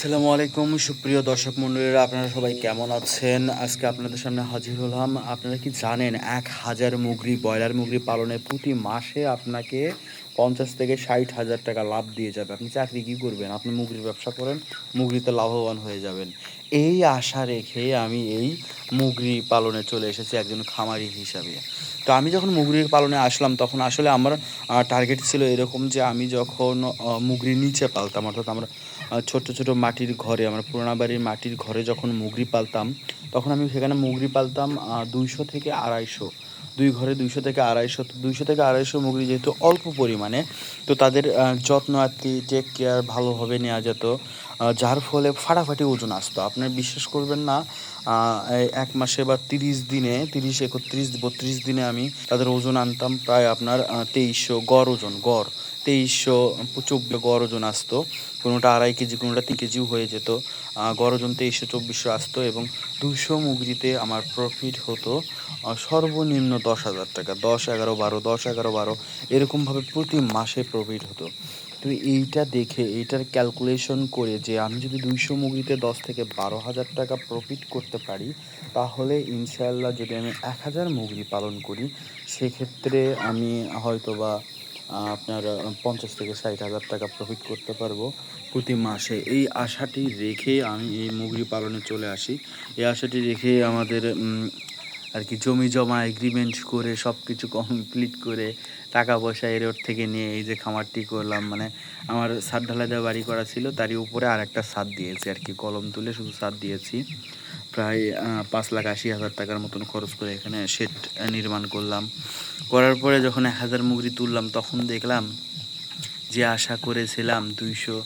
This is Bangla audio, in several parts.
আসসালামু আলাইকুম, সুপ্রিয় দর্শক মন্ডলীরা আপনারা সবাই কেমন আছেন? আজকে আপনাদের সামনে হাজির হলাম। আপনারা কি জানেন, এক হাজার মুগরি ব্রয়লার মুগরি পালনে প্রতি মাসে আপনাকে পঞ্চাশ থেকে ষাট হাজার টাকা লাভ দিয়ে যাবে। আপনি চাকরি কী করবেন? আপনি মুগরির ব্যবসা করেন, মুগরিতে লাভবান হয়ে যাবেন। এই আশা রেখে আমি এই মুগরি পালনে চলে এসেছি একজন খামারি হিসাবে। তো আমি যখন মুগরির পালনে আসলাম, তখন আসলে আমার টার্গেট ছিল এরকম যে আমি যখন মুগরি নিচে পালতাম, অর্থাৎ আমরা ছোট ছোট মাটির ঘরে, আমার পুরানা বাড়ির মাটির ঘরে যখন মুগরি পালতাম, তখন আমি সেখানে মুগরি পালতাম দুইশো থেকে আড়াইশো দুই ঘরে দুইশো থেকে আড়াইশো, দুইশো থেকে আড়াইশো মুরগি যেহেতু অল্প পরিমাণে, তো তাদের যত্ন আত্মি টেক কেয়ার ভালোভাবে নেওয়া যেত। যার ফলে ফাটাফাটি ওজন আসতো। আপনার বিশ্বাস করবেন না এক মাসে বা তিরিশ দিনে, তিরিশ, একত্রিশ, বত্রিশ দিনে আমি তাদের ওজন আনতাম, প্রায় আপনার তেইশশো গড় ওজন, গড়। তেইশশো চব্বিশ গড় ওজন আসতো, কোনোটা আড়াই কেজি, কোনোটা তিন কেজিও হয়ে যেত। গড় ওজন তেইশশো চব্বিশশো আসতো এবং দুশো মুগরিতে আমার প্রফিট হতো সর্বনিম্ন দশ হাজার টাকা, দশ, এগারো, বারো, দশ, এগারো, বারো, এরকমভাবে প্রতি মাসে প্রফিট হতো। তো এইটা দেখে, এইটার ক্যালকুলেশন করে যে আমি যদি দুইশো মুগরিতে দশ থেকে বারো হাজার টাকা প্রফিট করতে পারি, তাহলে ইনশাআল্লাহ যদি আমি এক হাজার মুগরি পালন করি, সেক্ষেত্রে আমি হয়তো বা আপনার পঞ্চাশ থেকে ষাট হাজার টাকা প্রফিট করতে পারব প্রতি মাসে। এই আশাটি রেখে আমি এই মুগরি পালনে চলে আসি। এই আশাটি রেখে আমাদের আর কি জমি জমা এগ্রিমেন্ট করে সব কিছু কমপ্লিট করে টাকা পয়সা এর থেকে নিয়ে এই যে খামারটি করলাম। মানে আমার ছাদ ঢালাই দেওয়া বাড়ি করা ছিল, তারই উপরে আর একটা ছাদ দিয়েছি আর কি। কলম তুলে শুধু ছাদ দিয়েছি। প্রায় পাঁচ লাখ আশি হাজার টাকার মতন খরচ করে এখানে শেড নির্মাণ করলাম। করার পরে যখন এক হাজার মুগরি তুললাম, তখন দেখলাম যে আশা করেছিলাম দুইশো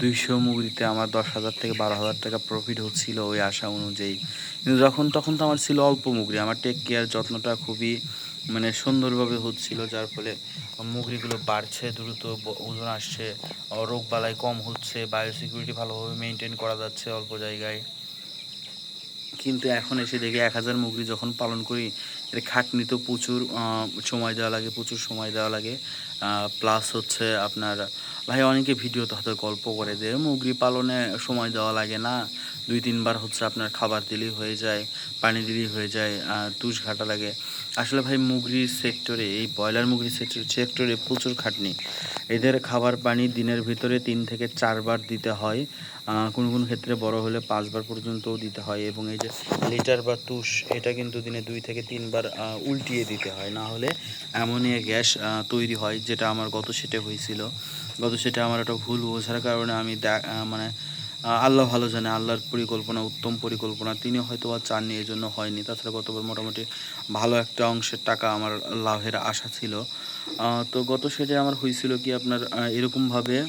দুইশো মুগুরিতে আমার দশ হাজার থেকে বারো হাজার টাকা প্রফিট হচ্ছিল ওই আশা অনুযায়ী। কিন্তু যখন, তখন তো আমার ছিল অল্প মুগরি। আমার টেক কেয়ার যত্নটা খুবই মানে সুন্দরভাবে হচ্ছিল, যার ফলে মুগরিগুলো বাড়ছে, দ্রুত ওজন আসছে রোগ বালাই কম হচ্ছে বায়ো সিকিউরিটি ভালোভাবে মেনটেন করা যাচ্ছে অল্প জায়গায়। কিন্তু এখন এসে দেখি এক হাজার মুগরি যখন পালন করি, এর খাটনি তো প্রচুর সময় দেওয়া লাগে, প্রচুর সময় দেওয়া লাগে। প্লাস হচ্ছে আপনার, ভাই অনেকে ভিডিওতে হয়তো গল্প করে যে মুগরি পালনে সময় দেওয়া লাগে না। দুই, তিনবার হচ্ছে আপনার খাবার দিলেই হয়ে যায়, পানি দিলেই হয়ে যায় তুষ ঘাটা লাগে। আসলে ভাই মুগরির সেক্টরে এই ব্রয়লার মুগরি সেক্টর সেক্টরে প্রচুর খাটনি। এদের খাবার পানি দিনের ভিতরে তিন থেকে চারবার দিতে হয়। কোনো কোনো ক্ষেত্রে বড় হলে পাঁচবার পর্যন্তও দিতে হয় এবং এই যে লিটার বা তুষ, এটা কিন্তু দিনে দুই থেকে তিনবার উল্টিয়ে দিতে হয়। না হলে অ্যামোনিয়া গ্যাস তৈরি হয়, যেটা আমার গত সেটে হয়েছিল। গত সেটে আমার একটা ভুল বোঝার কারণে আমি মানে আল্লাহ ভালো জানে, আল্লাহর পরিকল্পনা, উত্তম পরিকল্পনা। তিনি হয়তো বা চাননি এই জন্য হয়নি। তাছাড়া গতবার মোটামুটি ভালো একটা অংশের টাকা আমার লাভের আশা ছিল। তো গত সেটে আমার হয়েছিল কি আপনার এরকমভাবে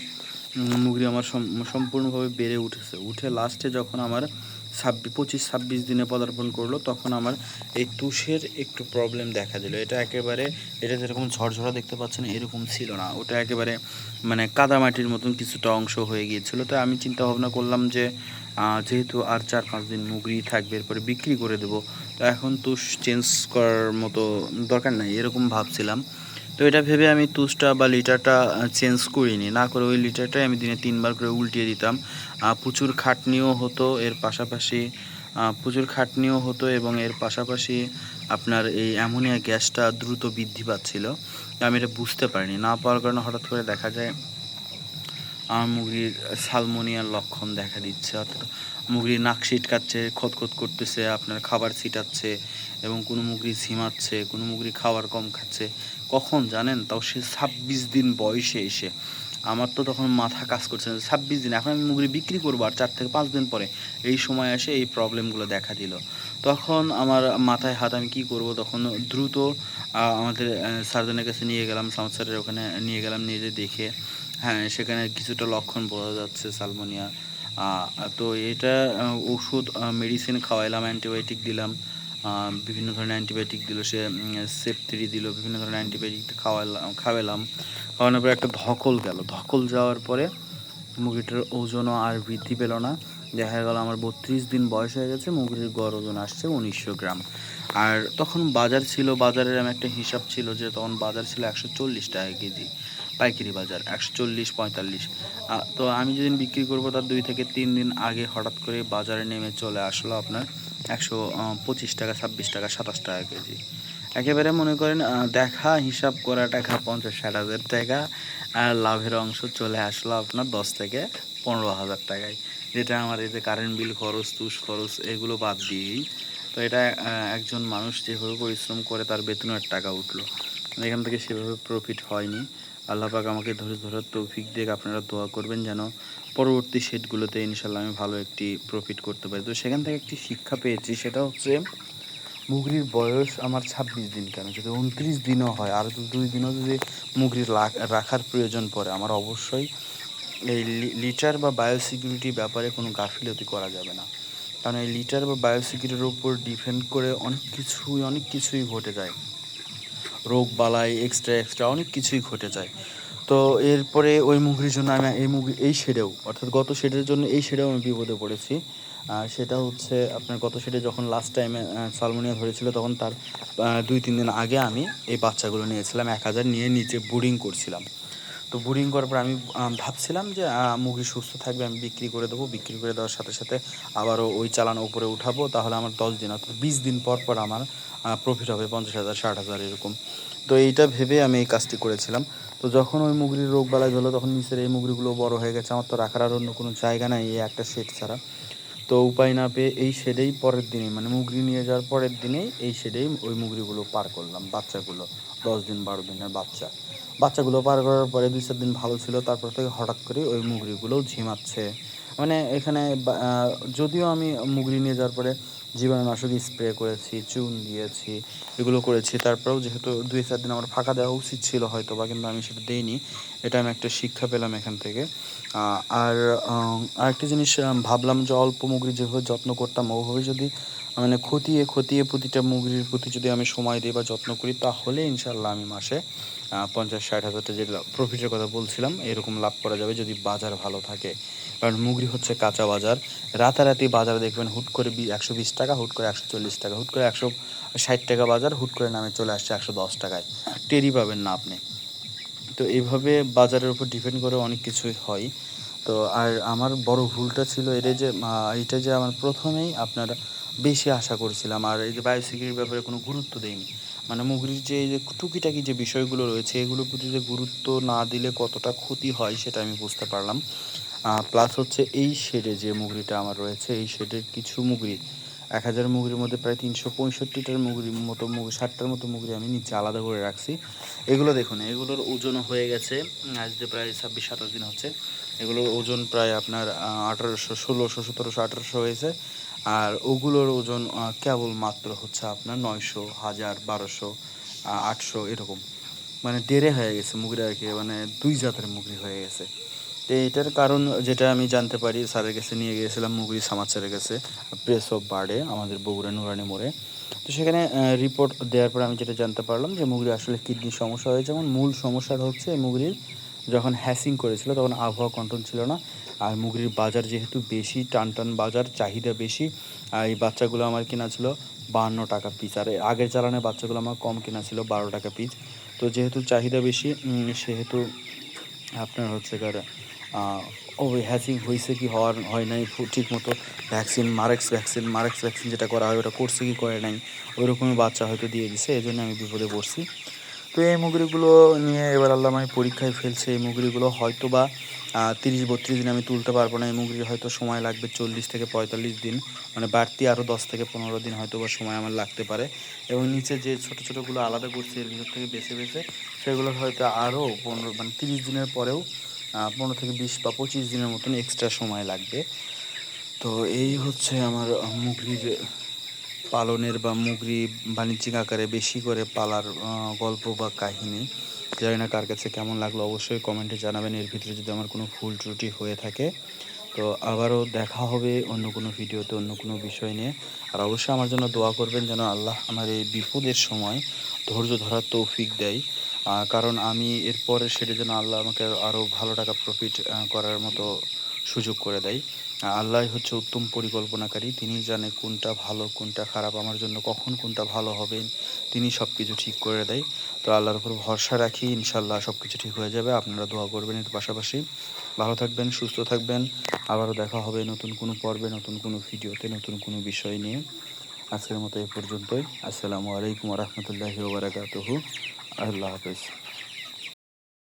মুগরি আমার সম- সম্পূর্ণভাবে বেড়ে উঠেছে। উঠে লাস্টে যখন আমার ছাব্বিশ পঁচিশ, ছাব্বিশ দিনে পদার্পণ করল, তখন আমার এই তুষের একটু প্রবলেম দেখা দিল। এটা একেবারে, এটা যেরকম ঝরঝরা দেখতে পাচ্ছেন, এরকম ছিল না। ওটা একেবারে মানে কাদামাটির মতন কিছুটা অংশ হয়ে গিয়েছিল। তো আমি চিন্তা ভাবনা করলাম যে যেহেতু আর চার, পাঁচ দিন মুগরি থাকবে, এরপরে বিক্রি করে দেবো। তো এখন তুষ চেঞ্জ করার মতো দরকার নাই, এরকম ভাবছিলাম। তো এটা ভেবে আমি তুষটা বা লিটারটা চেঞ্জ করিনি। না করে ওই লিটারটাই আমি দিনে তিনবার করে উল্টিয়ে দিতাম। প্রচুর খাটনিও হতো, এর পাশাপাশি প্রচুর খাটনিও হতো এবং এর পাশাপাশি আপনার এই অ্যামোনিয়া গ্যাসটা দ্রুত বৃদ্ধি পাচ্ছিল। আমি এটা বুঝতে পারিনি। না পাওয়ার কারণে হঠাৎ করে দেখা যায় মুরগির সালমোনিয়ার লক্ষণ দেখা দিচ্ছে, অর্থাৎ মুরগির নাক ছিটকাচ্ছে খতখত করতেছে, আপনার খাবার ছিটাচ্ছে এবং কোনো মুরগি ঝিমাচ্ছে, কোনো মুরগি খাবার কম খাচ্ছে। কখন জানেন? তাও সে ছাব্বিশ দিন বয়সে এসে। আমার তো তখন মাথা কাজ করছে না। ছাব্বিশ দিন, এখন আমি মুরগি বিক্রি করব আর চার থেকে পাঁচ দিন পরে। এই সময় এসে এই প্রবলেমগুলো দেখা দিল। তখন আমার মাথায় হাত, আমি কি করব? তখন দ্রুত আমাদের সার্জনের কাছে নিয়ে গেলাম সাউথ স্যারের ওখানে নিয়ে গেলাম, নিয়ে দেখে হ্যাঁ সেখানে কিছুটা লক্ষণ বোঝা যাচ্ছে সালমোনিয়া। তো এটা ওষুধ মেডিসিন খাওয়াইলাম অ্যান্টিবায়োটিক দিলাম। বিভিন্ন ধরনের অ্যান্টিবায়োটিক দিল, সে সেপথ্রি দিল, বিভিন্ন ধরনের অ্যান্টিবায়োটিক খাওয়ালাম খাওয়ালাম খাওয়ানোর পরে একটা ধকল গেল। ধকল যাওয়ার পরে মুরগিটার ওজনও আর বৃদ্ধি পেল না। দেখা গেল আমার বত্রিশ দিন বয়স হয়ে গেছে, মুরগির গড় ওজন আসছে উনিশশো গ্রাম। আর তখন বাজার ছিল, বাজারের আমি একটা হিসাব ছিল যে তখন বাজার ছিল একশো চল্লিশ টাকা কেজি। পাইকারি বাজার, একশো চল্লিশ, পঁয়তাল্লিশ। তো আমি যেদিন বিক্রি করব তার দুই থেকে তিন দিন আগে হঠাৎ করে বাজারে নেমে চলে আসলো আপনার একশো পঁচিশ টাকা, ছাব্বিশ টাকা, সাতাশ টাকা কেজি। একেবারে মনে করেন দেখা, হিসাব করা টাকা, পঞ্চাশ, ষাট হাজার টাকা আর লাভের অংশ চলে আসলো আপনার দশ থেকে পনেরো হাজার টাকায়। যেটা আমার এই যে কারেন্ট বিল খরচ, তুষ খরচ, এগুলো বাদ দিয়েই। তো এটা একজন মানুষ যেভাবে পরিশ্রম করে তার বেতনের টাকা উঠল। এখান থেকে সেভাবে প্রফিট হয়নি। আল্লাহ পাক আমাকে ধরে ধরে তৌফিক দিয়ে আপনারা দোয়া করবেন যেন পরবর্তী সেটগুলোতে ইনশাল্লাহ আমি ভালো একটি প্রফিট করতে পারি। তো সেখান থেকে একটি শিক্ষা পেয়েছি, সেটা হচ্ছে মুগরির বয়স আমার ছাব্বিশ দিন কেন? যদি উনত্রিশ দিনও হয়, আর দুই দিনও যদি মুগরির লাখ- রাখার প্রয়োজন পড়ে, আমার অবশ্যই এই লিটার বা বায়োসিকিউরিটি ব্যাপারে কোনো গাফিলতি করা যাবে না। কারণ এই লিটার বা বায়োসিকিউরিটির উপর ডিপেন্ড করে অনেক কিছুই অনেক কিছুই ঘটে যায়। রোগ, বালাই এক্সট্রা এক্সট্রা অনেক কিছুই ঘটে যায়। তো এরপরে ওই মুগরির জন্য আমি এই মুগি এই শেডেও, অর্থাৎ গত শেডের জন্য এই শেডেও আমি বিপদে পড়েছি। সেটা হচ্ছে আপনার গত শেডে যখন লাস্ট টাইমে সালমোনিয়া ধরেছিল, তখন তার দুই, তিন দিন আগে আমি এই বাচ্চাগুলো নিয়েছিলাম, এক হাজার নিয়ে নিচে বোর্ডিং করছিলাম। তো বুডিং করার পর আমি ভাবছিলাম যে মুরগি সুস্থ থাকবে, আমি বিক্রি করে দেবো। বিক্রি করে দেওয়ার সাথে সাথে আবারও ওই চালান উপরে উঠাবো। তাহলে আমার দশ দিন, অর্থাৎ বিশ দিন পর পর আমার প্রফিট হবে পঞ্চাশ হাজার, ষাট হাজার এরকম। তো এইটা ভেবে আমি এই কাজটি করেছিলাম। তো যখন ওই মুগরির রোগ বালাই হলো তখন নিচের এই মুগরিগুলো বড় হয়ে গেছে। আমার তো রাখার আর অন্য কোনো জায়গা নাই, এই একটা সেট ছাড়া। তো উপায় না পেয়ে এই শেডেই পরের দিনে মানে মুগরি নিয়ে যাওয়ার পরের দিনেই এই শেডেই ওই মুগরিগুলো পার করলাম, বাচ্চাগুলো, দশ দিন, বারো দিনের বাচ্চা। বাচ্চাগুলো পার করার পরে দুই চার দিন ভালো ছিল, তারপর থেকে হঠাৎ করে ওই মুগরিগুলোও ঝিমাচ্ছে। মানে এখানে যদিও আমি মুগরি নিয়ে যাওয়ার পরে জীবাণুনাশক স্প্রে করেছি, চুন দিয়েছি, এগুলো করেছি। তারপরেও যেহেতু দুই, চার দিন আমার ফাঁকা দেওয়া উচিত ছিল হয়তো বা কিন্তু আমি সেটা দিইনি। এটা আমি একটা শিক্ষা পেলাম এখান থেকে। আর আরেকটা জিনিস ভাবলাম যে অল্প মুগরি যেভাবে যত্ন করতাম, ওভাবে যদি মানে খতিয়ে খতিয়ে প্রতিটা মুগরির প্রতি যদি আমি সময় দিই বা যত্ন করি, তাহলে ইনশাল্লাহ আমি মাসে পঞ্চাশ, ষাট হাজারটা যে প্রফিটের কথা বলছিলাম, এরকম লাভ করা যাবে যদি বাজার ভালো থাকে। কারণ মুগরি হচ্ছে কাঁচা বাজার। রাতারাতি বাজার দেখবেন হুট করে একশো বিশ টাকা, হুট করে একশো চল্লিশ টাকা, হুট করে একশো ষাট টাকা বাজার, হুট করে নামে চলে আসছে একশো দশ টাকায়। টেরই পাবেন না আপনি। তো এইভাবে বাজারের উপর ডিপেন্ড করে অনেক কিছুই হয়। তো আর আমার বড় ভুলটা ছিল এটা যে এটা যে আমার প্রথমেই আপনার বেশি আশা করছিলাম। আর এই যে বায়োসিকিউরিটির ব্যাপারে কোনো গুরুত্ব দেইনি। মানে মুগরির যে, এই যে টুকিটাকি যে বিষয়গুলো রয়েছে, এগুলোর প্রতি যে গুরুত্ব না দিলে কতটা ক্ষতি হয় সেটা আমি বুঝতে পারলাম। প্লাস হচ্ছে এই শেডে যে মুগরিটা আমার রয়েছে, এই শেডের কিছু মুগরি এক হাজার মুগরির মধ্যে প্রায় তিনশো পঁয়ষট্টিটার মুগরির মতো মুগরি ষাটটার মতো মুগরি আমি নিচে আলাদা করে রাখছি। এগুলো দেখুন এগুলোর ওজন হয়ে গেছে উম, আজ যে প্রায় ছাব্বিশ সাতাশ দিন হচ্ছে এগুলোর ওজন প্রায় আপনার আঠারোশো ষোলোশো সতেরোশো আঠারোশো হয়েছে। আর ওগুলোর ওজন কেবল মাত্র হচ্ছে আপনার নয়শো হাজার বারোশো আটশো এরকম। মানে দেড়ে হয়ে গেছে মুগরি আর কি মানে দুই জাতের মুগরি হয়ে গেছে। তো এটার কারণ যেটা আমি জানতে পারি, স্যারের কাছে নিয়ে গিয়েছিলাম মুগরি সামাদ স্যারের কাছে প্রেস অফ বার্ডে আমাদের বগুড়া নুরানি মোড়ে। তো সেখানে রিপোর্ট দেওয়ার পর আমি যেটা জানতে পারলাম যে মুগরি আসলে কিডনির সমস্যা হয়েছে এবং মূল সমস্যাটা হচ্ছে মুগরির যখন হ্যাসিং করেছিল তখন আবহাওয়া কন্ট্রোল ছিল না। আর মুগরির বাজার যেহেতু বেশি টান টান বাজার, চাহিদা বেশি আর এই বাচ্চাগুলো আমার কেনা ছিল বাহান্ন টাকা পিস আর আগের চালানের বাচ্চাগুলো আমার কম কেনা ছিল বারো টাকা পিস তো যেহেতু চাহিদা বেশি সেহেতু আপনার হচ্ছে কার ওই হ্যাচিং হয়েছে কি, হওয়ার, হয় নাই ঠিক মতো vaccine Marek's vaccine Marek's vaccine যেটা করা হয়, ওটা করছে কি, করে নাই ওই রকমই বাচ্চা হয়তো দিয়ে দিছে, এই জন্য আমি বিপদে পড়ছি। তো এই মুগরিগুলো নিয়ে এবার আল্লাহ আমি পরীক্ষায় ফেলছে, এই মুগরিগুলো হয়তো বা তিরিশ, বত্রিশ দিন আমি তুলতে পারব না, এই মুগরির হয়তো সময় লাগবে চল্লিশ থেকে পঁয়তাল্লিশ দিন মানে বাড়তি আরও দশ থেকে পনেরো দিন হয়তো বা সময় আমার লাগতে পারে। এবং নিচে যে ছোটো ছোটোগুলো আলাদা করছি, এর ভিতর থেকে বেছে বেছে সেগুলো হয়তো আরও পনেরো মানে তিরিশ দিনের পরেও পনেরো থেকে বিশ বা পঁচিশ দিনের মতন এক্সট্রা সময় লাগবে। তো এই হচ্ছে আমার মুগরির পালনের বা মুগরি বাণিজ্যিক আকারে বেশি করে পালার গল্প বা কাহিনী। জানি না কার কাছে কেমন লাগল, অবশ্যই কমেন্টে জানাবেন। এর ভিতরে যদি আমার কোনো ভুল ত্রুটি হয়ে থাকে, তো আবারও দেখা হবে অন্য কোনো ভিডিওতে, অন্য কোনো বিষয় নিয়ে। আর অবশ্যই আমার জন্য দোয়া করবেন যেন আল্লাহ আমার এই বিপদের সময় ধৈর্য ধরার তৌফিক দেয়। কারণ আমি এরপরে সেটা যেন আল্লাহ আমাকে আরও ভালো টাকা প্রফিট করার মতো সুযোগ করে দেয়। আল্লাহ হচ্ছে উত্তম পরিকল্পনাকারী। তিনি জানে কোনটা ভালো, কোনটা খারাপ, আমার জন্য কখন কোনটা ভালো হবে। তিনি সব কিছু ঠিক করে দেয়। তো আল্লাহর উপর ভরসা রাখি ইনশাল্লাহ সব কিছু ঠিক হয়ে যাবে। আপনারা দোয়া করবেন এর পাশাপাশি। ভালো থাকবেন, সুস্থ থাকবেন। আবারও দেখা হবে নতুন কোনো পর্বে, নতুন কোনো ভিডিওতে, নতুন কোনো বিষয় নিয়ে। আজকের মতো এ পর্যন্তই। আসসালামু আলাইকুম রহমতুল্লাহি ওবরাকাতুহু আল্লাহ হাফেজ